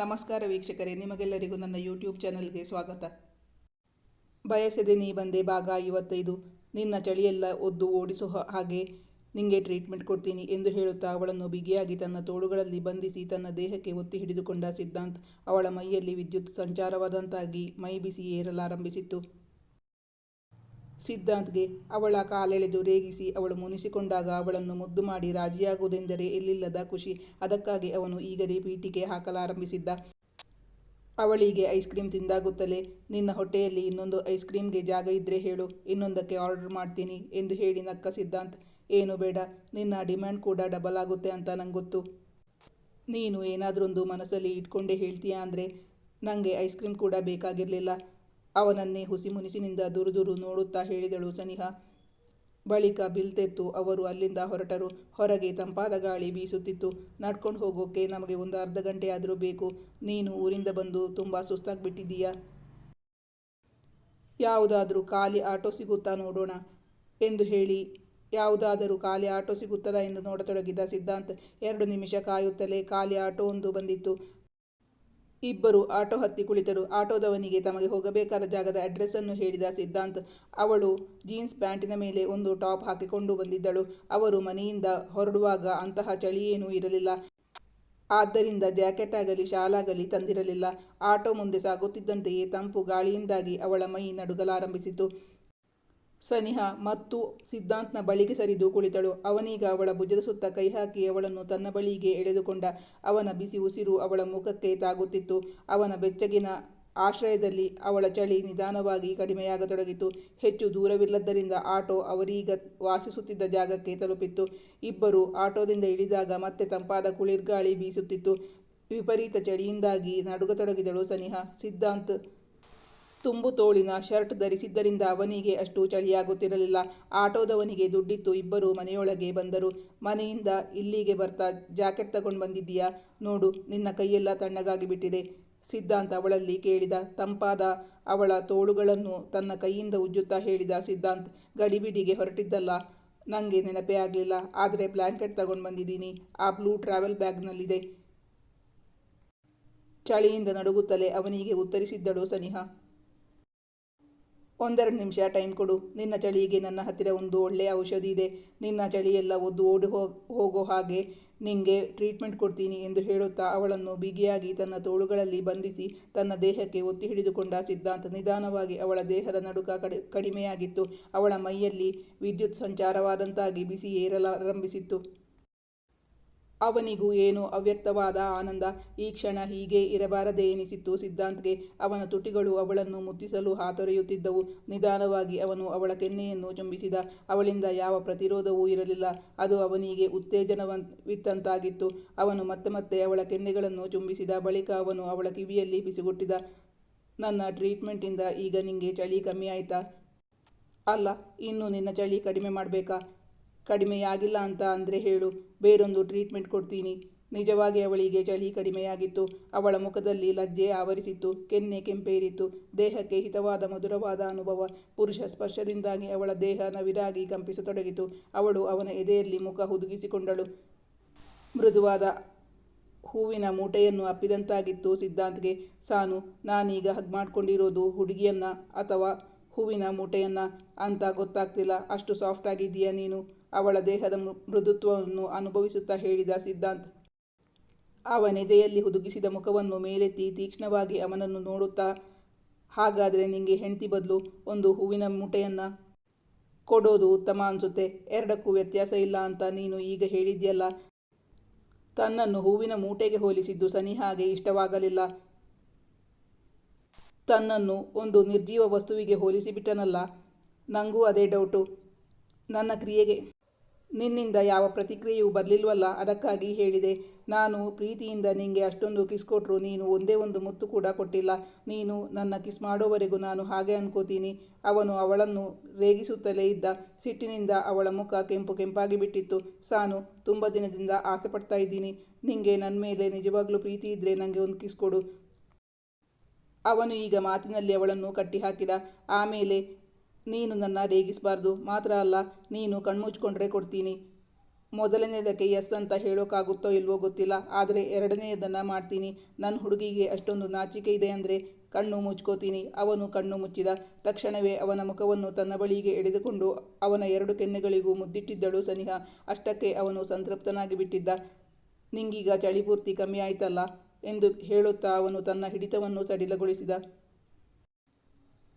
ನಮಸ್ಕಾರ ವೀಕ್ಷಕರೇ, ನಿಮಗೆಲ್ಲರಿಗೂ ನನ್ನ ಯೂಟ್ಯೂಬ್ ಚಾನಲ್ಗೆ ಸ್ವಾಗತ. ಬಯಸದೆ ನೀ ಬಂದೆ ಭಾಗ ಐವತ್ತೈದು. ನಿನ್ನ ಚಳಿಯೆಲ್ಲ ಒದ್ದು ಓಡಿಸೋ ಹಾಗೆ ನಿಂಗೆ ಟ್ರೀಟ್ಮೆಂಟ್ ಕೊಡ್ತೀನಿ ಎಂದು ಹೇಳುತ್ತಾ ಅವಳನ್ನು ಬಿಗಿಯಾಗಿ ತನ್ನ ತೋಳುಗಳಲ್ಲಿ ಬಂಧಿಸಿ ತನ್ನ ದೇಹಕ್ಕೆ ಒತ್ತಿ ಹಿಡಿದುಕೊಂಡ ಸಿದ್ಧಾಂತ್ ಅವಳ ಮೈಯಲ್ಲಿ ವಿದ್ಯುತ್ ಸಂಚಾರವಾದಂತಾಗಿ ಮೈ ಬಿಸಿ ಏರಲಾರಂಭಿಸಿತ್ತು. ಸಿದ್ಧಾಂತ್ಗೆ ಅವಳ ಕಾಲೆಳೆದು ರೇಗಿಸಿ ಅವಳು ಮುನಿಸಿಕೊಂಡಾಗ ಅವಳನ್ನು ಮುದ್ದು ಮಾಡಿ ರಾಜಿಯಾಗುವುದೆಂದರೆ ಎಲ್ಲಿಲ್ಲದ ಖುಷಿ. ಅದಕ್ಕಾಗಿ ಅವನು ಈಗಲೇ ಪೀಠಿಗೆ ಹಾಕಲಾರಂಭಿಸಿದ್ದ. ಅವಳಿಗೆ ಐಸ್ ಕ್ರೀಮ್ ತಿಂದಾಗುತ್ತಲೇ, ನಿನ್ನ ಹೊಟ್ಟೆಯಲ್ಲಿ ಇನ್ನೊಂದು ಐಸ್ ಕ್ರೀಮ್ಗೆ ಜಾಗ ಇದ್ದರೆ ಹೇಳು, ಇನ್ನೊಂದಕ್ಕೆ ಆರ್ಡರ್ ಮಾಡ್ತೀನಿ ಎಂದು ಹೇಳಿ ನಕ್ಕ ಸಿದ್ಧಾಂತ್, ಏನು ಬೇಡ, ನಿನ್ನ ಡಿಮ್ಯಾಂಡ್ ಕೂಡ ಡಬಲ್ ಆಗುತ್ತೆ ಅಂತ ನಂಗೆ ಗೊತ್ತು ನೀನು ಏನಾದರೊಂದು ಮನಸ್ಸಲ್ಲಿ ಇಟ್ಕೊಂಡೇ ಹೇಳ್ತೀಯಾ ಅಂದರೆ ನನಗೆ ಐಸ್ ಕ್ರೀಮ್ ಕೂಡ ಬೇಕಾಗಿರಲಿಲ್ಲ ಅವನನ್ನೇ ಹುಸಿ ಮುನಿಸಿನಿಂದ ದುರುದುರು ದುರು ನೋಡುತ್ತಾ ಹೇಳಿದಳು ಸನಿಹಾ. ಬಳಿಕ ಬಿಲ್ತೆತ್ತು ಅವರು ಅಲ್ಲಿಂದ ಹೊರಟರು. ಹೊರಗೆ ತಂಪಾದ ಗಾಳಿ ಬೀಸುತ್ತಿತ್ತು. ನಡ್ಕೊಂಡು ಹೋಗೋಕೆ ನಮಗೆ ಒಂದು ಅರ್ಧ ಗಂಟೆ ಆದರೂ ಬೇಕು. ನೀನು ಊರಿಂದ ಬಂದು ತುಂಬ ಸುಸ್ತಾಗ್ಬಿಟ್ಟಿದ್ದೀಯಾ? ಯಾವುದಾದರೂ ಖಾಲಿ ಆಟೋ ಸಿಗುತ್ತಾ ನೋಡೋಣ ಎಂದು ಹೇಳಿ. ಯಾವುದಾದರೂ ಖಾಲಿ ಆಟೋ ಸಿಗುತ್ತದಾ ಎಂದು ನೋಡತೊಡಗಿದ ಸಿದ್ಧಾಂತ್ ಎರಡು ನಿಮಿಷ ಕಾಯುತ್ತಲೇ ಖಾಲಿ ಆಟೋ ಒಂದು ಬಂದಿತ್ತು. ಇಬ್ಬರು ಆಟೋ ಹತ್ತಿ ಕುಳಿತರು. ಆಟೋದವನಿಗೆ ತಮಗೆ ಹೋಗಬೇಕಾದ ಜಾಗದ ಅಡ್ರೆಸ್ಸನ್ನು ಹೇಳಿದ ಸಿದ್ಧಾಂತ್, ಅವಳು ಜೀನ್ಸ್ ಪ್ಯಾಂಟಿನ ಮೇಲೆ ಒಂದು ಟಾಪ್ ಹಾಕಿಕೊಂಡು ಬಂದಿದ್ದಳು. ಅವರು ಮನೆಯಿಂದ ಹೊರಡುವಾಗ ಅಂತಹ ಚಳಿಯೇನೂ ಇರಲಿಲ್ಲ. ಆದ್ದರಿಂದ ಜಾಕೆಟ್ ಆಗಲಿ ಶಾಲಾಗಲಿ ತಂದಿರಲಿಲ್ಲ. ಆಟೋ ಮುಂದೆ ಸಾಗುತ್ತಿದ್ದಂತೆಯೇ ತಂಪು ಗಾಳಿಯಿಂದಾಗಿ ಅವಳ ಮೈ ನಡುಗಲಾರಂಭಿಸಿತು. ಸನಿಹಾ ಮತ್ತು ಸಿದ್ಧಾಂತ್ನ ಬಳಿಗೆ ಸರಿದು ಕುಳಿತಳು. ಅವನೀಗ ಅವಳ ಭುಜದ ಸುತ್ತ ಕೈ ಹಾಕಿ ಅವಳನ್ನು ತನ್ನ ಬಳಿಗೆ ಎಳೆದುಕೊಂಡ. ಅವನ ಬಿಸಿ ಉಸಿರು ಅವಳ ಮುಖಕ್ಕೆ ತಾಗುತ್ತಿತ್ತು. ಅವನ ಬೆಚ್ಚಗಿನ ಆಶ್ರಯದಲ್ಲಿ ಅವಳ ಚಳಿ ನಿಧಾನವಾಗಿ ಕಡಿಮೆಯಾಗತೊಡಗಿತು. ಹೆಚ್ಚು ದೂರವಿಲ್ಲದ್ದರಿಂದ ಆಟೋ ಅವರೀಗ ವಾಸಿಸುತ್ತಿದ್ದ ಜಾಗಕ್ಕೆ ತಲುಪಿತ್ತು. ಇಬ್ಬರು ಆಟೋದಿಂದ ಇಳಿದಾಗ ಮತ್ತೆ ತಂಪಾದ ಕುಳಿರ್ಗಾಳಿ ಬೀಸುತ್ತಿತ್ತು. ವಿಪರೀತ ಚಳಿಯಿಂದಾಗಿ ನಡುಗತೊಡಗಿದಳು ಸನಿಹಾ. ಸಿದ್ಧಾಂತ್ ತುಂಬು ತೋಳಿನ ಶರ್ಟ್ ಧರಿಸಿದ್ದರಿಂದ ಅವನಿಗೆ ಅಷ್ಟು ಚಳಿಯಾಗುತ್ತಿರಲಿಲ್ಲ. ಆಟೋದವನಿಗೆ ದುಡ್ಡಿತ್ತು. ಇಬ್ಬರು ಮನೆಯೊಳಗೆ ಬಂದರು. ಮನೆಯಿಂದ ಇಲ್ಲಿಗೆ ಬರ್ತಾ ಜಾಕೆಟ್ ತಗೊಂಡು ಬಂದಿದ್ದೀಯಾ? ನೋಡು, ನಿನ್ನ ಕೈಯೆಲ್ಲ ತಣ್ಣಗಾಗಿ ಬಿಟ್ಟಿದೆ. ಸಿದ್ಧಾಂತ ಅವಳಲ್ಲಿ ಕೇಳಿದ. ತಂಪಾದ ಅವಳ ತೋಳುಗಳನ್ನು ತನ್ನ ಕೈಯಿಂದ ಉಜ್ಜುತ್ತಾ ಹೇಳಿದ ಸಿದ್ಧಾಂತ್, ಗಡಿಬಿಡಿಗೆ ಹೊರಟಿದ್ದಲ್ಲ. ನನಗೆ ನೆನಪೇ ಆಗಲಿಲ್ಲ. ಆದರೆ ಬ್ಲ್ಯಾಂಕೆಟ್ ತಗೊಂಡು ಬಂದಿದ್ದೀನಿ. ಆ ಬ್ಲೂ ಟ್ರಾವೆಲ್ ಬ್ಯಾಗ್ನಲ್ಲಿದೆ. ಚಳಿಯಿಂದ ನಡುಗುತ್ತಲೇ ಅವನಿಗೆ ಉತ್ತರಿಸಿದ್ದಳು ಸನಿಹಾ. ಒಂದೆರಡು ನಿಮಿಷ ಟೈಮ್ ಕೊಡು. ನಿನ್ನ ಚಳಿಗೆ ನನ್ನ ಹತ್ತಿರ ಒಂದು ಒಳ್ಳೆಯ ಔಷಧಿ ಇದೆ. ನಿನ್ನ ಚಳಿಯೆಲ್ಲ ಒದ್ದು ಓಡಿ ಹೋಗೋ ಹಾಗೆ ನಿಂಗೆ ಟ್ರೀಟ್ಮೆಂಟ್ ಕೊಡ್ತೀನಿ ಎಂದು ಹೇಳುತ್ತಾ ಅವಳನ್ನು ಬಿಗಿಯಾಗಿ ತನ್ನ ತೋಳುಗಳಲ್ಲಿ ಬಂಧಿಸಿ ತನ್ನ ದೇಹಕ್ಕೆ ಒತ್ತಿ ಹಿಡಿದುಕೊಂಡ ಸಿದ್ಧಾಂತ ನಿಧಾನವಾಗಿ ಅವಳ ದೇಹದ ನಡುಕ ಕಡಿ, ಕಡಿಮೆಯಾಗಿತ್ತು. ಅವಳ ಮೈಯಲ್ಲಿ ವಿದ್ಯುತ್ ಸಂಚಾರವಾದಂತಾಗಿ ಬಿಸಿ ಏರಲಾರಂಭಿಸಿತ್ತು ಅವನಿಗೂ ಏನೋ ಅವ್ಯಕ್ತವಾದ ಆನಂದ? ಈ ಕ್ಷಣ ಹೀಗೆ ಇರಬಾರದೆ ಎನಿಸಿತ್ತು ಸಿದ್ಧಾಂತ್ಗೆ. ಅವನ ತುಟಿಗಳು ಅವಳನ್ನು ಮುತ್ತಿಸಲು ಹಾತೊರೆಯುತ್ತಿದ್ದವು. ನಿಧಾನವಾಗಿ ಅವನು ಅವಳ ಕೆನ್ನೆಯನ್ನು ಚುಂಬಿಸಿದ. ಅವಳಿಂದ ಯಾವ ಪ್ರತಿರೋಧವೂ ಇರಲಿಲ್ಲ. ಅದು ಅವನಿಗೆ ಉತ್ತೇಜನವಿತ್ತಂತಾಗಿತ್ತು ಅವನು ಮತ್ತೆ ಮತ್ತೆ ಅವಳ ಕೆನ್ನೆಗಳನ್ನು ಚುಂಬಿಸಿದ ಬಳಿಕ ಅವನು ಅವಳ ಕಿವಿಯಲ್ಲಿ ಪಿಸುಗುಟ್ಟಿದ, ನನ್ನ ಟ್ರೀಟ್ಮೆಂಟಿಂದ ಈಗ ನಿಂಗೆ ಚಳಿ ಕಮ್ಮಿ ಆಯ್ತಾ? ಅಲ್ಲ, ಇನ್ನು ನಿನ್ನ ಚಳಿ ಕಡಿಮೆ ಮಾಡಬೇಕಾ? ಕಡಿಮೆಯಾಗಿಲ್ಲ ಅಂತ ಅಂದರೆ ಹೇಳು, ಬೇರೊಂದು ಟ್ರೀಟ್ಮೆಂಟ್ ಕೊಡ್ತೀನಿ. ನಿಜವಾಗಿ ಅವಳಿಗೆ ಚಳಿ ಕಡಿಮೆಯಾಗಿತ್ತು. ಅವಳ ಮುಖದಲ್ಲಿ ಲಜ್ಜೆ ಆವರಿಸಿತ್ತು, ಕೆನ್ನೆ ಕೆಂಪೇರಿತ್ತು. ದೇಹಕ್ಕೆ ಹಿತವಾದ ಮಧುರವಾದ ಅನುಭವ. ಪುರುಷ ಸ್ಪರ್ಶದಿಂದಾಗಿ ಅವಳ ದೇಹ ನವಿರಾಗಿ ಕಂಪಿಸತೊಡಗಿತು. ಅವಳು ಅವನ ಎದೆಯಲ್ಲಿ ಮುಖ ಹುದುಗಿಸಿಕೊಂಡಳು. ಮೃದುವಾದ ಹೂವಿನ ಮೂಟೆಯನ್ನು ಅಪ್ಪಿದಂತಾಗಿತ್ತು ಸಿದ್ಧಾಂತ್ಗೆ. ಸಾನು, ನಾನೀಗ ಹಗ್ ಮಾಡ್ಕೊಂಡಿರೋದು ಹುಡುಗಿಯನ್ನ ಅಥವಾ ಹೂವಿನ ಮೂಟೆಯನ್ನ? ಅಂತ ಗೊತ್ತಾಗ್ತಿಲ್ಲ. ಅಷ್ಟು ಸಾಫ್ಟ್ ಆಗಿದ್ದೀಯಾ ನೀನು? ಅವಳ ದೇಹದ ಮೃದುತ್ವವನ್ನು ಅನುಭವಿಸುತ್ತಾ ಹೇಳಿದ ಸಿದ್ಧಾಂತ್. ಅವನೆದೆಯಲ್ಲಿ ಹುದುಗಿಸಿದ ಮುಖವನ್ನು ಮೇಲೆತ್ತಿ ತೀಕ್ಷ್ಣವಾಗಿ ಅವನನ್ನು ನೋಡುತ್ತಾ, ಹಾಗಾದರೆ ನಿಂಗೆ ಹೆಂಡತಿ ಬದಲು ಒಂದು ಹೂವಿನ ಮೂಟೆಯನ್ನು ಕೊಡೋದು ಉತ್ತಮ ಅನಿಸುತ್ತೆ. ಎರಡಕ್ಕೂ ವ್ಯತ್ಯಾಸ ಇಲ್ಲ ಅಂತ ನೀನು ಈಗ ಹೇಳಿದ್ಯಲ್ಲ. ತನ್ನನ್ನು ಹೂವಿನ ಮೂಟೆಗೆ ಹೋಲಿಸಿದ್ದು ಸನಿಹಾಗೆ ಇಷ್ಟವಾಗಲಿಲ್ಲ. ತನ್ನನ್ನು ಒಂದು ನಿರ್ಜೀವ ವಸ್ತುವಿಗೆ ಹೋಲಿಸಿಬಿಟ್ಟನಲ್ಲ. ನನಗೂ ಅದೇ ಡೌಟು. ನನ್ನ ಕ್ರಿಯೆಗೆ ನಿನ್ನಿಂದ ಯಾವ ಪ್ರತಿಕ್ರಿಯೆಯೂ ಬರಲಿಲ್ವಲ್ಲ, ಅದಕ್ಕಾಗಿ ಹೇಳಿದೆ. ನಾನು ಪ್ರೀತಿಯಿಂದ ನಿಂಗೆ ಅಷ್ಟೊಂದು ಕಿಸ್ ಕೊಟ್ಟರು ನೀನು ಒಂದೇ ಒಂದು ಮುತ್ತು ಕೂಡ ಕೊಟ್ಟಿಲ್ಲ. ನೀನು ನನ್ನ ಕಿಸ್ ಮಾಡೋವರೆಗೂ ನಾನು ಹಾಗೆ ಅನ್ಕೋತೀನಿ. ಅವನು ಅವಳನ್ನು ರೇಗಿಸುತ್ತಲೇ ಇದ್ದ. ಸಿಟ್ಟಿನಿಂದ ಅವಳ ಮುಖ ಕೆಂಪು ಕೆಂಪಾಗಿ ಬಿಟ್ಟಿತ್ತು. ಸಾನು, ತುಂಬ ದಿನದಿಂದ ಆಸೆ ಪಡ್ತಾ ಇದ್ದೀನಿ. ನಿಂಗೆ ನನ್ನ ಮೇಲೆ ನಿಜವಾಗ್ಲೂ ಪ್ರೀತಿ ಇದ್ದರೆ ನನಗೆ ಒಂದು ಕಿಸ್ ಕೊಡು. ಅವನು ಈಗ ಮಾತಿನಲ್ಲಿ ಅವಳನ್ನು ಕಟ್ಟಿಹಾಕಿದ. ಆಮೇಲೆ ನೀನು ನನ್ನ ರೇಗಿಸಬಾರ್ದು. ಮಾತ್ರ ಅಲ್ಲ, ನೀನು ಕಣ್ಮುಚ್ಕೊಂಡ್ರೆ ಕೊಡ್ತೀನಿ. ಮೊದಲನೇದಕ್ಕೆ ಎಸ್ ಅಂತ ಹೇಳೋಕ್ಕಾಗುತ್ತೋ ಇಲ್ವೋ ಗೊತ್ತಿಲ್ಲ, ಆದರೆ ಎರಡನೆಯದನ್ನು ಮಾಡ್ತೀನಿ. ನನ್ನ ಹುಡುಗಿಗೆ ಅಷ್ಟೊಂದು ನಾಚಿಕೆ ಇದೆ ಅಂದರೆ ಕಣ್ಣು ಮುಚ್ಕೋತೀನಿ. ಅವನು ಕಣ್ಣು ಮುಚ್ಚಿದ ತಕ್ಷಣವೇ ಅವನ ಮುಖವನ್ನು ತನ್ನ ಬಳಿಗೆ ಎಳೆದುಕೊಂಡು ಅವನ ಎರಡು ಕೆನ್ನೆಗಳಿಗೂ ಮುದ್ದಿಟ್ಟಿದ್ದಳು ಸನಿಹ. ಅಷ್ಟಕ್ಕೆ ಅವನು ಸಂತೃಪ್ತನಾಗಿ ಬಿಟ್ಟಿದ್ದ. ನಿಂಗೀಗ ಚಳಿ ಪೂರ್ತಿ ಕಮ್ಮಿ ಆಯ್ತಲ್ಲ ಎಂದು ಹೇಳುತ್ತಾ ಅವನು ತನ್ನ ಹಿಡಿತವನ್ನು ಸಡಿಲಗೊಳಿಸಿದ.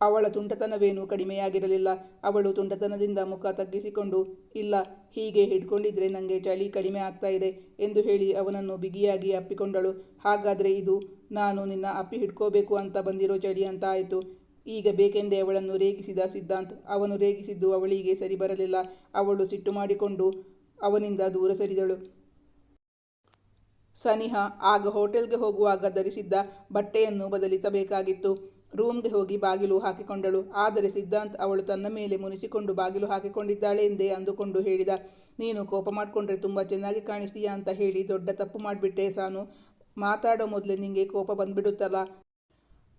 ಅವಳ ತುಂಟತನವೇನೂ ಕಡಿಮೆಯಾಗಿರಲಿಲ್ಲ. ಅವಳು ತುಂಟತನದಿಂದ ಮುಖ ತಗ್ಗಿಸಿಕೊಂಡು, ಇಲ್ಲ, ಹೀಗೆ ಹಿಡ್ಕೊಂಡಿದ್ರೆ ನನಗೆ ಚಳಿ ಕಡಿಮೆ ಆಗ್ತಾ ಇದೆ ಎಂದು ಹೇಳಿ ಅವನನ್ನು ಬಿಗಿಯಾಗಿ ಅಪ್ಪಿಕೊಂಡಳು. ಹಾಗಾದರೆ ಇದು ನಾನು ನಿನ್ನ ಅಪ್ಪಿ ಹಿಡ್ಕೋಬೇಕು ಅಂತ ಬಂದಿರೋ ಚಳಿ ಅಂತ ಆಯಿತು. ಈಗ ಬೇಕೆಂದೇ ಅವಳನ್ನು ರೇಗಿಸಿದ ಸಿದ್ಧಾಂತ್. ಅವನು ರೇಗಿಸಿದ್ದು ಅವಳಿಗೆ ಸರಿ ಬರಲಿಲ್ಲ. ಅವಳು ಸಿಟ್ಟು ಮಾಡಿಕೊಂಡು ಅವನಿಂದ ದೂರ ಸರಿದಳು. ಸನಿಹ ಆಗ ಹೋಟೆಲ್ಗೆ ಹೋಗುವಾಗ ಧರಿಸಿದ್ದ ಬಟ್ಟೆಯನ್ನು ಬದಲಿಸಬೇಕಾಗಿತ್ತು. ರೂಮ್ಗೆ ಹೋಗಿ ಬಾಗಿಲು ಹಾಕಿಕೊಂಡಳು. ಆದರೆ ಸಿದ್ಧಾಂತ್ ಅವಳು ತನ್ನ ಮೇಲೆ ಮುನಿಸಿಕೊಂಡು ಬಾಗಿಲು ಹಾಕಿಕೊಂಡಿದ್ದಾಳೆ ಎಂದೇ ಅಂದುಕೊಂಡು ಹೇಳಿದ, ನೀನು ಕೋಪ ಮಾಡಿಕೊಂಡ್ರೆ ತುಂಬ ಚೆನ್ನಾಗಿ ಕಾಣಿಸ್ತೀಯಾ ಅಂತ ಹೇಳಿ ದೊಡ್ಡ ತಪ್ಪು ಮಾಡಿಬಿಟ್ಟೆ ಸಾನು. ಮಾತಾಡೋ ಮೊದಲೇ ನಿಂಗೆ ಕೋಪ ಬಂದ್ಬಿಡುತ್ತಲ್ಲ.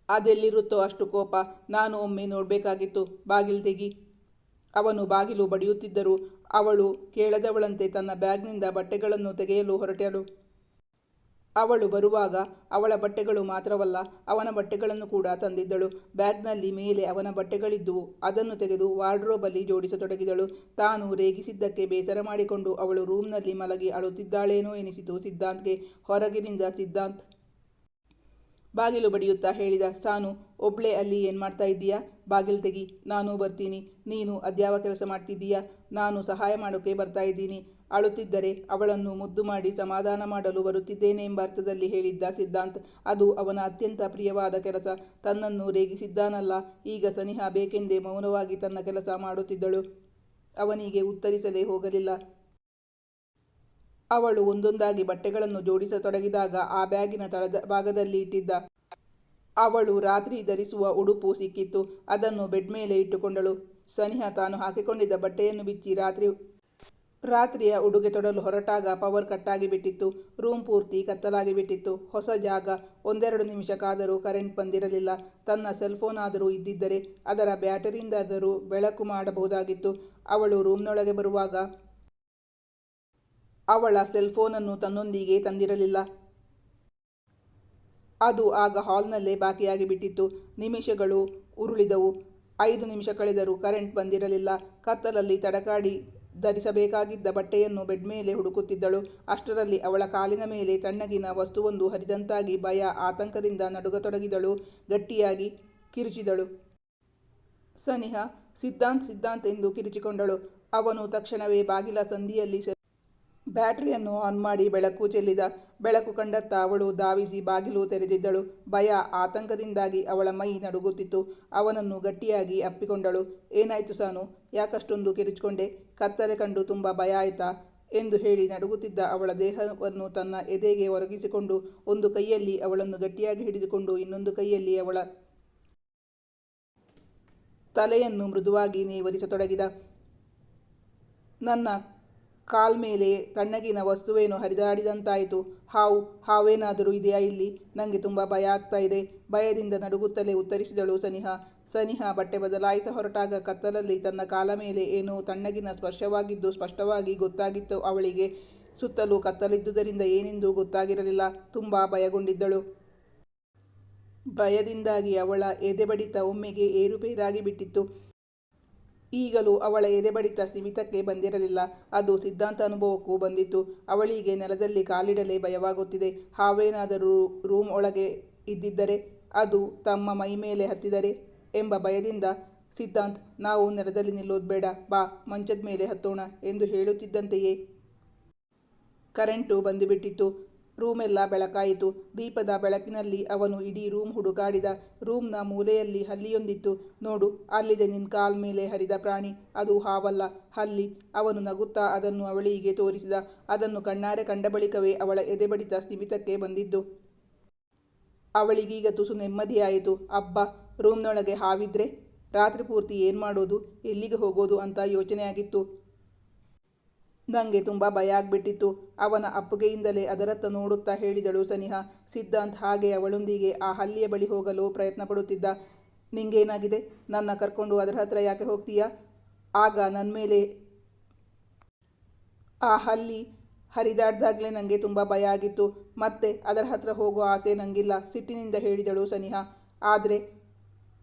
ಅದೆಲ್ಲಿರುತ್ತೋ ಅಷ್ಟು ಕೋಪ. ನಾನು ಒಮ್ಮೆ ನೋಡಬೇಕಾಗಿತ್ತು. ಬಾಗಿಲು ತೆಗಿ. ಅವನು ಬಾಗಿಲು ಬಡಿಯುತ್ತಿದ್ದರು. ಅವಳು ಕೇಳದವಳಂತೆ ತನ್ನ ಬ್ಯಾಗ್ನಿಂದ ಬಟ್ಟೆಗಳನ್ನು ತೆಗೆಯಲು ಹೊರಟಳು. ಅವಳು ಬರುವಾಗ ಅವಳ ಬಟ್ಟೆಗಳು ಮಾತ್ರವಲ್ಲ ಅವನ ಬಟ್ಟೆಗಳನ್ನು ಕೂಡ ತಂದಿದ್ದಳು. ಬ್ಯಾಗ್ನಲ್ಲಿ ಮೇಲೆ ಅವನ ಬಟ್ಟೆಗಳಿದ್ದುವು ಅದನ್ನು ತೆಗೆದು ವಾರ್ಡ್ರೋಬಲ್ಲಿ ಜೋಡಿಸತೊಡಗಿದಳು. ತಾನು ರೇಗಿಸಿದ್ದಕ್ಕೆ ಬೇಸರ ಮಾಡಿಕೊಂಡು ಅವಳು ರೂಮ್ನಲ್ಲಿ ಮಲಗಿ ಅಳುತ್ತಿದ್ದಾಳೇನೋ ಎನಿಸಿತು ಸಿದ್ಧಾಂತ್ಗೆ. ಹೊರಗಿನಿಂದ ಸಿದ್ಧಾಂತ್ ಬಾಗಿಲು ಬಡಿಯುತ್ತಾ ಹೇಳಿದ, ಸಾನು, ಒಬ್ಳೆ ಅಲ್ಲಿ ಏನು ಮಾಡ್ತಾ ಇದ್ದೀಯಾ? ಬಾಗಿಲು ತೆಗಿ, ನಾನು ಬರ್ತೀನಿ. ನೀನು ಅದ್ಯಾವ ಕೆಲಸ ಮಾಡ್ತಿದ್ದೀಯಾ? ನಾನು ಸಹಾಯ ಮಾಡೋಕ್ಕೆ ಬರ್ತಾ ಇದ್ದೀನಿ. ಅಳುತ್ತಿದ್ದರೆ ಅವಳನ್ನು ಮುದ್ದು ಮಾಡಿ ಸಮಾಧಾನ ಮಾಡಲು ಬರುತ್ತಿದ್ದೇನೆ ಎಂಬ ಅರ್ಥದಲ್ಲಿ ಹೇಳಿದ್ದ ಸಿದ್ಧಾಂತ್. ಅದು ಅವನ ಅತ್ಯಂತ ಪ್ರಿಯವಾದ ಕೆಲಸ. ತನ್ನನ್ನು ರೇಗಿಸಿದ್ದಾನಲ್ಲ, ಈಗ ಸನಿಹ ಬೇಕೆಂದೇ ಮೌನವಾಗಿ ತನ್ನ ಕೆಲಸ ಮಾಡುತ್ತಿದ್ದಳು. ಅವನಿಗೆ ಉತ್ತರಿಸಲೇ ಹೋಗಲಿಲ್ಲ. ಅವಳು ಒಂದೊಂದಾಗಿ ಬಟ್ಟೆಗಳನ್ನು ಜೋಡಿಸತೊಡಗಿದಾಗ ಆ ಬ್ಯಾಗಿನ ತಳದ ಭಾಗದಲ್ಲಿ ಇಟ್ಟಿದ್ದ. ಅವಳು ರಾತ್ರಿ ಧರಿಸುವ ಉಡುಪು ಸಿಕ್ಕಿತ್ತು. ಅದನ್ನು ಬೆಡ್ ಮೇಲೆ ಇಟ್ಟುಕೊಂಡಳು. ಸನಿಹ ತಾನು ಹಾಕಿಕೊಂಡಿದ್ದ ಬಟ್ಟೆಯನ್ನು ಬಿಚ್ಚಿ ರಾತ್ರಿ ರಾತ್ರಿಯ ಉಡುಗೆ ತೊಡಲು ಹೊರಟಾಗ ಪವರ್ ಕಟ್ಟಾಗಿ ಬಿಟ್ಟಿತ್ತು. ರೂಮ್ ಪೂರ್ತಿ ಕತ್ತಲಾಗಿ ಬಿಟ್ಟಿತ್ತು. ಹೊಸ ಜಾಗ. ಒಂದೆರಡು ನಿಮಿಷ ಕಾದರೂ ಕರೆಂಟ್ ಬಂದಿರಲಿಲ್ಲ. ತನ್ನ ಸೆಲ್ಫೋನ್ ಆದರೂ ಇದ್ದಿದ್ದರೆ ಅದರ ಬ್ಯಾಟರಿಯಿಂದಾದರೂ ಬೆಳಕು ಮಾಡಬಹುದಾಗಿತ್ತು. ಅವಳು ರೂಮ್ನೊಳಗೆ ಬರುವಾಗ ಅವಳ ಸೆಲ್ಫೋನನ್ನು ತನ್ನೊಂದಿಗೆ ತಂದಿರಲಿಲ್ಲ. ಅದು ಆಗ ಹಾಲ್ನಲ್ಲೇ ಬಾಕಿಯಾಗಿ ಬಿಟ್ಟಿತ್ತು. ನಿಮಿಷಗಳು ಉರುಳಿದವು. ಐದು ನಿಮಿಷ ಕಳೆದರೂ ಕರೆಂಟ್ ಬಂದಿರಲಿಲ್ಲ. ಕತ್ತಲಲ್ಲಿ ತಡಕಾಡಿ ಧರಿಸಬೇಕಾಗಿದ್ದ ಬಟ್ಟೆಯನ್ನು ಬೆಡ್ ಮೇಲೆ ಹುಡುಕುತ್ತಿದ್ದಳು. ಅಷ್ಟರಲ್ಲಿ ಅವಳ ಕಾಲಿನ ಮೇಲೆ ತಣ್ಣಗಿನ ವಸ್ತುವೊಂದು ಹರಿದಂತಾಗಿ ಭಯ, ಆತಂಕದಿಂದ ನಡುಗತೊಡಗಿದಳು. ಗಟ್ಟಿಯಾಗಿ ಕಿರುಚಿದಳು. ಸನಿಹ, ಸಿದ್ಧಾಂತ್ ಸಿದ್ಧಾಂತ್ ಎಂದು ಕಿರುಚಿಕೊಂಡಳು. ಅವನು ತಕ್ಷಣವೇ ಬಾಗಿಲ ಸಂದಿಯಲ್ಲಿ ಸೆ ಬ್ಯಾಟರಿಯನ್ನು ಆನ್ ಮಾಡಿ ಬೆಳಕು ಚೆಲ್ಲಿದ, ಬೆಳಕು ಕಂಡತ್ತ ಅವಳು ಧಾವಿಸಿ ಬಾಗಿಲು ತೆರೆದಿದ್ದಳು. ಭಯ ಆತಂಕದಿಂದಾಗಿ ಅವಳ ಮೈ ನಡುಗುತ್ತಿತ್ತು. ಅವನನ್ನು ಗಟ್ಟಿಯಾಗಿ ಅಪ್ಪಿಕೊಂಡಳು. ಏನಾಯ್ತು ಸಾನು? ಯಾಕಷ್ಟೊಂದು ಕಿರಿಚಿಕೊಂಡೆ? ಕತ್ತಲೆ ಕಂಡು ತುಂಬ ಭಯ ಆಯ್ತಾ? ಎಂದು ಹೇಳಿ ನಡುಗುತ್ತಿದ್ದ ಅವಳ ದೇಹವನ್ನು ತನ್ನ ಎದೆಗೆ ಒರಗಿಸಿಕೊಂಡು, ಒಂದು ಕೈಯಲ್ಲಿ ಅವಳನ್ನು ಗಟ್ಟಿಯಾಗಿ ಹಿಡಿದುಕೊಂಡು ಇನ್ನೊಂದು ಕೈಯಲ್ಲಿ ಅವಳ ತಲೆಯನ್ನು ಮೃದುವಾಗಿ ನೇವರಿಸತೊಡಗಿದ. ನನ್ನ ಕಾಲ್ ಮೇಲೆ ತಣ್ಣಗಿನ ವಸ್ತುವೇನು ಹರಿದಾಡಿದಂತಾಯಿತು. ಹಾವು, ಹಾವೇನಾದರೂ ಇದೆಯಾ ಇಲ್ಲಿ? ನನಗೆ ತುಂಬ ಭಯ ಆಗ್ತಾ ಇದೆ. ಭಯದಿಂದ ನಡುಗುತ್ತಲೇ ಉತ್ತರಿಸಿದಳು ಸನಿಹ. ಸನಿಹ ಬಟ್ಟೆ ಬದಲಾಯಿಸ ಹೊರಟಾಗ ಕತ್ತಲಲ್ಲಿ ತನ್ನ ಕಾಲ ಮೇಲೆ ಏನೋ ತಣ್ಣಗಿನ ಸ್ಪರ್ಶವಾಗಿದ್ದು ಸ್ಪಷ್ಟವಾಗಿ ಗೊತ್ತಾಗಿತ್ತು ಅವಳಿಗೆ. ಸುತ್ತಲೂ ಕತ್ತಲಿದ್ದುದರಿಂದ ಏನೆಂದು ಗೊತ್ತಾಗಿರಲಿಲ್ಲ. ತುಂಬ ಭಯಗೊಂಡಿದ್ದಳು. ಭಯದಿಂದಾಗಿ ಅವಳ ಎದೆಬಡಿತ ಒಮ್ಮೆಗೆ ಏರುಪೇರಾಗಿ ಬಿಟ್ಟಿತ್ತು. ಈಗಲೂ ಅವಳ ಎದೆಬಡಿತ ಸ್ಥಿಮಿತಕ್ಕೆ ಬಂದಿರಲಿಲ್ಲ. ಅದು ಸಿದ್ಧಾಂತ ಅನುಭವಕ್ಕೂ ಬಂದಿತ್ತು. ಅವಳಿಗೆ ನೆಲದಲ್ಲಿ ಕಾಲಿಡಲೇ ಭಯವಾಗುತ್ತಿದೆ. ಹಾವೇನಾದರೂ ರೂಮ್ ಒಳಗೆ ಇದ್ದಿದ್ದರೆ ಅದು ತಮ್ಮ ಮೈ ಮೇಲೆ ಹತ್ತಿದರೆ ಎಂಬ ಭಯದಿಂದ, ಸಿದ್ಧಾಂತ್, ನಾವು ನೆಲದಲ್ಲಿ ನಿಲ್ಲೋದು ಬೇಡ ಬಾ, ಮಂಚದ ಮೇಲೆ ಹತ್ತೋಣ ಎಂದು ಹೇಳುತ್ತಿದ್ದಂತೆಯೇ ಕರೆಂಟು ಬಂದುಬಿಟ್ಟಿತ್ತು. ರೂಮೆಲ್ಲ ಬೆಳಕಾಯಿತು. ದೀಪದ ಬೆಳಕಿನಲ್ಲಿ ಅವನು ಇಡೀ ರೂಮ್ ಹುಡುಕಾಡಿದ. ರೂಮ್ನ ಮೂಲೆಯಲ್ಲಿ ಹಲ್ಲಿಯೊಂದಿತ್ತು. ನೋಡು, ಅಲ್ಲಿದೆ ನಿನ್ ಕಾಲ್ ಮೇಲೆ ಹರಿದ ಪ್ರಾಣಿ. ಅದು ಹಾವಲ್ಲ. ಹಲ್ಲಿ, ಅವನು ನಗುತ್ತಾ ಅದನ್ನು ಅವಳಿಗೆ ತೋರಿಸಿದ. ಅದನ್ನು ಕಣ್ಣಾರೆ ಕಂಡ ಬಳಿಕವೇ ಅವಳ ಎದೆಬಡಿತ ಸ್ಥಿಮಿತಕ್ಕೆ ಬಂದಿದ್ದು. ಅವಳಿಗೀಗ ತುಸು ನೆಮ್ಮದಿಯಾಯಿತು. ಅಬ್ಬ, ರೂಮ್ನೊಳಗೆ ಹಾವಿದ್ರೆ? ರಾತ್ರಿ ಪೂರ್ತಿ ಏನು ಮಾಡೋದು? ಎಲ್ಲಿಗೆ ಹೋಗೋದು ಅಂತ ಯೋಚನೆಯಾಗಿತ್ತು. ನನಗೆ ತುಂಬ ಭಯ ಆಗ್ಬಿಟ್ಟಿತ್ತು. ಅವನ ಅಪ್ಪುಗೆಯಿಂದಲೇ ಅದರತ್ತ ನೋಡುತ್ತಾ ಹೇಳಿದಳು ಸನಿಹ. ಸಿದ್ಧಾಂತ್ ಹಾಗೆ ಅವಳೊಂದಿಗೆ ಆ ಹಲ್ಲಿಯ ಬಳಿ ಹೋಗಲು ಪ್ರಯತ್ನ ಪಡುತ್ತಿದ್ದ. ನಿಂಗೇನಾಗಿದೆ? ನನ್ನ ಕರ್ಕೊಂಡು ಅದರ ಹತ್ರ ಯಾಕೆ ಹೋಗ್ತೀಯಾ? ಆಗ ನನ್ನ ಮೇಲೆ ಆ ಹಲ್ಲಿ ಹರಿದಾಡ್ದಾಗಲೇ ನನಗೆ ತುಂಬ ಭಯ ಆಗಿತ್ತು. ಮತ್ತೆ ಅದರ ಹತ್ರ ಹೋಗೋ ಆಸೆ ನನಗಿಲ್ಲ ಸಿಟ್ಟಿನಿಂದ ಹೇಳಿದಳು ಸನಿಹಾ. ಆದರೆ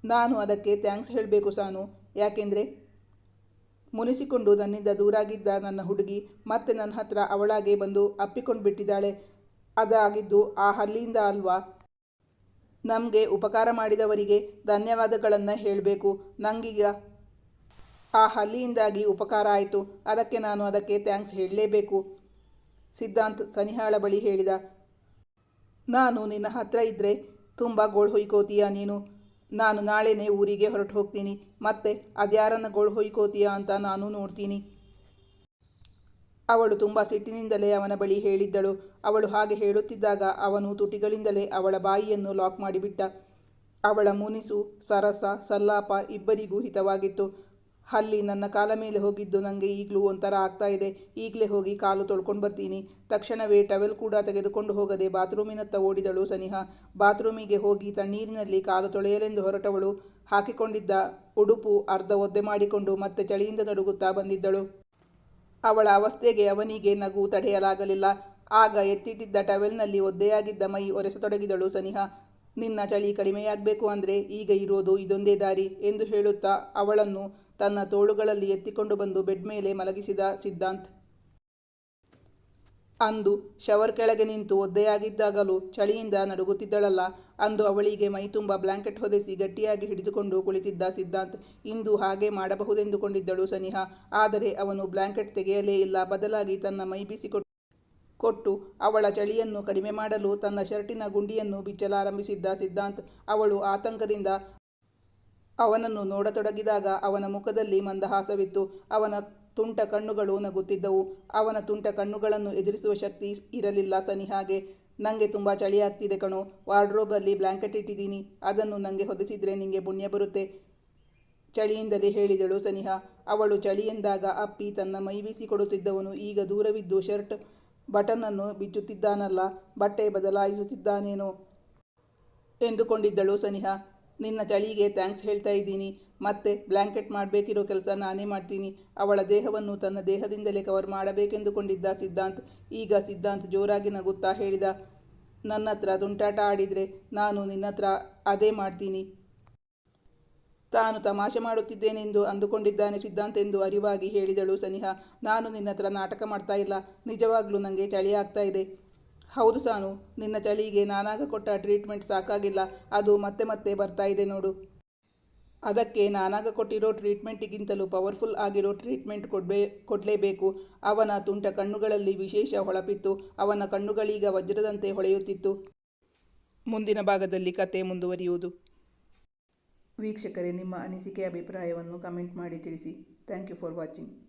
ನಾನು ಅದಕ್ಕೆ ಥ್ಯಾಂಕ್ಸ್ ಹೇಳಬೇಕು ಸಾನು. ಯಾಕೆಂದರೆ ಮುನಿಸಿಕೊಂಡು ನನ್ನಿಂದ ದೂರಾಗಿದ್ದ ನನ್ನ ಹುಡುಗಿ ಮತ್ತೆ ನನ್ನ ಹತ್ರ ಅವಳಾಗೆ ಬಂದು ಅಪ್ಪಿಕೊಂಡು ಬಿಟ್ಟಿದ್ದಾಳೆ. ಅದಾಗಿದ್ದು ಆ ಹಲ್ಲಿಯಿಂದ ಅಲ್ವಾ? ನಮಗೆ ಉಪಕಾರ ಮಾಡಿದವರಿಗೆ ಧನ್ಯವಾದಗಳನ್ನು ಹೇಳಬೇಕು. ನನಗೀಗ ಆ ಹಲ್ಲಿಯಿಂದಾಗಿ ಉಪಕಾರ ಆಯಿತು. ಅದಕ್ಕೆ ನಾನು ಅದಕ್ಕೆ ಥ್ಯಾಂಕ್ಸ್ ಹೇಳಲೇಬೇಕು. ಸಿದ್ಧಾಂತ್ ಸನಿಹಾಳ ಬಳಿ ಹೇಳಿದ, ನಾನು ನಿನ್ನ ಹತ್ರ ಇದ್ದರೆ ತುಂಬ ಗೋಳು ಹೊಯ್ಕೋತೀಯ ನೀನು? ನಾನು ನಾಳೆನೇ ಊರಿಗೆ ಹೊರಟು ಹೋಗ್ತೀನಿ ಮತ್ತೆ ಅದ್ಯಾರನ್ನ ಗೋಳು ಹೊಯ್ಕೋತೀಯ ಅಂತ ನಾನು ನೋಡ್ತೀನಿ. ಅವಳು ತುಂಬ ಸಿಟ್ಟಿನಿಂದಲೇ ಅವನ ಬಳಿ ಹೇಳಿದ್ದಳು. ಅವಳು ಹಾಗೆ ಹೇಳುತ್ತಿದ್ದಾಗ ಅವನು ತುಟಿಗಳಿಂದಲೇ ಅವಳ ಬಾಯಿಯನ್ನು ಲಾಕ್ ಮಾಡಿಬಿಟ್ಟ. ಅವಳ ಮುನಿಸು, ಸರಸ, ಸಲ್ಲಾಪ ಇಬ್ಬರಿಗೂ ಹಿತವಾಗಿತ್ತು. ಹಲ್ಲಿ ನನ್ನ ಕಾಲ ಮೇಲೆ ಹೋಗಿದ್ದು ನನಗೆ ಈಗಲೂ ಒಂಥರ ಆಗ್ತಾ ಇದೆ. ಈಗಲೇ ಹೋಗಿ ಕಾಲು ತೊಳ್ಕೊಂಡು ಬರ್ತೀನಿ. ತಕ್ಷಣವೇ ಟವೆಲ್ ಕೂಡ ತೆಗೆದುಕೊಂಡು ಹೋಗದೆ ಬಾತ್ರೂಮಿನತ್ತ ಓಡಿದಳು ಸನಿಹ. ಬಾತ್ರೂಮಿಗೆ ಹೋಗಿ ತಣ್ಣೀರಿನಲ್ಲಿ ಕಾಲು ತೊಳೆಯಲೆಂದು ಹೊರಟವಳು. ಹಾಕಿಕೊಂಡಿದ್ದ ಉಡುಪು ಅರ್ಧ ಒದ್ದೆ ಮಾಡಿಕೊಂಡು ಮತ್ತೆ ಚಳಿಯಿಂದ ನಡುಗುತ್ತಾ ಬಂದಿದ್ದಳು. ಅವಳ ಅವಸ್ಥೆಗೆ ಅವನಿಗೆ ನಗು ತಡೆಯಲಾಗಲಿಲ್ಲ. ಆಗ ಎತ್ತಿಟ್ಟಿದ್ದ ಟವೆಲ್ನಲ್ಲಿ ಒದ್ದೆಯಾಗಿದ್ದ ಮೈ ಒರೆಸತೊಡಗಿದಳು ಸನಿಹಾ. ನಿನ್ನ ಚಳಿ ಕಡಿಮೆಯಾಗಬೇಕು ಅಂದರೆ ಈಗ ಇರೋದು ಇದೊಂದೇ ದಾರಿ ಎಂದು ಹೇಳುತ್ತಾ ಅವಳನ್ನು ತನ್ನ ತೋಳುಗಳಲ್ಲಿ ಎತ್ತಿಕೊಂಡು ಬಂದು ಬೆಡ್ ಮೇಲೆ ಮಲಗಿಸಿದ ಸಿದ್ಧಾಂತ್. ಅಂದು ಶವರ್ ಕೆಳಗೆ ನಿಂತು ಒದ್ದೆಯಾಗಿದ್ದಾಗಲೂ ಚಳಿಯಿಂದ ನಡುಗುತ್ತಿದ್ದಳಲ್ಲ. ಅಂದು ಅವಳಿಗೆ ಮೈತುಂಬ ಬ್ಲ್ಯಾಂಕೆಟ್ ಹೊದೆಸಿ ಗಟ್ಟಿಯಾಗಿ ಹಿಡಿದುಕೊಂಡು ಕುಳಿತಿದ್ದ ಸಿದ್ಧಾಂತ್, ಇಂದು ಹಾಗೆ ಮಾಡಬಹುದೆಂದುಕೊಂಡಿದ್ದಳು ಸನಿಹಾ. ಆದರೆ ಅವನು ಬ್ಲ್ಯಾಂಕೆಟ್ ತೆಗೆಯಲೇ ಇಲ್ಲ. ಬದಲಾಗಿ ತನ್ನ ಮೈ ಬಿಸಿಕೊಟ್ಟು ಕೊಟ್ಟು ಅವಳ ಚಳಿಯನ್ನು ಕಡಿಮೆ ಮಾಡಲು ತನ್ನ ಶರ್ಟಿನ ಗುಂಡಿಯನ್ನು ಬಿಚ್ಚಲಾರಂಭಿಸಿದ್ದ ಸಿದ್ಧಾಂತ್. ಅವಳು ಆತಂಕದಿಂದ ಅವನನ್ನು ನೋಡತೊಡಗಿದಾಗ ಅವನ ಮುಖದಲ್ಲಿ ಮಂದಹಾಸವಿತ್ತು. ಅವನ ತುಂಟ ಕಣ್ಣುಗಳು ನಗುತ್ತಿದ್ದವು. ಅವನ ತುಂಟ ಕಣ್ಣುಗಳನ್ನು ಎದುರಿಸುವ ಶಕ್ತಿ ಇರಲಿಲ್ಲ ಸನಿಹಾಗೆ ನನಗೆ ತುಂಬ ಚಳಿ ಆಗ್ತಿದೆ ಕಣೋ. ವಾರ್ಡ್ರೋಬಲ್ಲಿ ಬ್ಲ್ಯಾಂಕೆಟ್ ಇಟ್ಟಿದ್ದೀನಿ. ಅದನ್ನು ನನಗೆ ಹೊದಿಸಿದರೆ ನಿಮಗೆ ಪುಣ್ಯ ಬರುತ್ತೆ. ಚಳಿಯಿಂದಲೇ ಹೇಳಿದಳು ಸನಿಹಾ. ಅವಳು ಚಳಿ ಎಂದಾಗ ಅಪ್ಪಿ ತನ್ನ ಮೈ ಬೀಸಿ ಕೊಡುತ್ತಿದ್ದವನು ಈಗ ದೂರವಿದ್ದು ಶರ್ಟ್ ಬಟನನ್ನು ಬಿಚ್ಚುತ್ತಿದ್ದಾನಲ್ಲ, ಬಟ್ಟೆ ಬದಲಾಯಿಸುತ್ತಿದ್ದಾನೇನೋ ಎಂದುಕೊಂಡಿದ್ದಳು ಸನಿಹಾ. ನಿನ್ನ ಚಳಿಗೆ ಥ್ಯಾಂಕ್ಸ್ ಹೇಳ್ತಾ ಇದ್ದೀನಿ. ಮತ್ತೆ ಬ್ಲ್ಯಾಂಕೆಟ್ ಮಾಡಬೇಕಿರೋ ಕೆಲಸ ನಾನೇ ಮಾಡ್ತೀನಿ. ಅವಳ ದೇಹವನ್ನು ತನ್ನ ದೇಹದಿಂದಲೇ ಕವರ್ ಮಾಡಬೇಕೆಂದುಕೊಂಡಿದ್ದ ಸಿದ್ಧಾಂತ್, ಈಗ ಸಿದ್ಧಾಂತ್ ಜೋರಾಗಿ ನಗುತ್ತಾ ಹೇಳಿದ, ನನ್ನ ಹತ್ರ ತುಂಟಾಟ ಆಡಿದರೆ ನಾನು ನಿನ್ನ ಹತ್ರ ಅದೇ ಮಾಡ್ತೀನಿ. ತಾನು ತಮಾಷೆ ಮಾಡುತ್ತಿದ್ದೇನೆಂದು ಅಂದುಕೊಂಡಿದ್ದಾನೆ ಸಿದ್ಧಾಂತ್ ಎಂದು ಅರಿವಾಗಿ ಹೇಳಿದಳು ಸನಿಹಾ. ನಾನು ನಿನ್ನ ಹತ್ರ ನಾಟಕ ಮಾಡ್ತಾ ಇಲ್ಲ. ನಿಜವಾಗ್ಲೂ ನನಗೆ ಚಳಿ ಆಗ್ತಾ ಇದೆ. ಹೌದು ಸಾನು, ನಿನ್ನ ಚಳಿಗೆ ನಾನಾಗ ಕೊಟ್ಟ ಟ್ರೀಟ್ಮೆಂಟ್ ಸಾಕಾಗಿಲ್ಲ, ಅದು ಮತ್ತೆ ಮತ್ತೆ ಬರ್ತಾ ಇದೆ ನೋಡು. ಅದಕ್ಕೆ ನಾನಾಗ ಕೊಟ್ಟಿರೋ ಟ್ರೀಟ್ಮೆಂಟಿಗಿಂತಲೂ ಪವರ್ಫುಲ್ ಆಗಿರೋ ಟ್ರೀಟ್ಮೆಂಟ್ ಕೊಡ್ಬೇ, ಕೊಡಲೇಬೇಕು. ಅವನ ತುಂಟ ಕಣ್ಣುಗಳಲ್ಲಿ ವಿಶೇಷ ಹೊಳಪಿತ್ತು, ಅವನ ಕಣ್ಣುಗಳೀಗ ವಜ್ರದಂತೆ ಹೊಳೆಯುತ್ತಿತ್ತು. ಮುಂದಿನ ಭಾಗದಲ್ಲಿ ಕತೆ ಮುಂದುವರಿಯುವುದು. ವೀಕ್ಷಕರೇ, ನಿಮ್ಮ ಅನಿಸಿಕೆ, ಅಭಿಪ್ರಾಯವನ್ನು ಕಮೆಂಟ್ ಮಾಡಿ ತಿಳಿಸಿ. Thank you for watching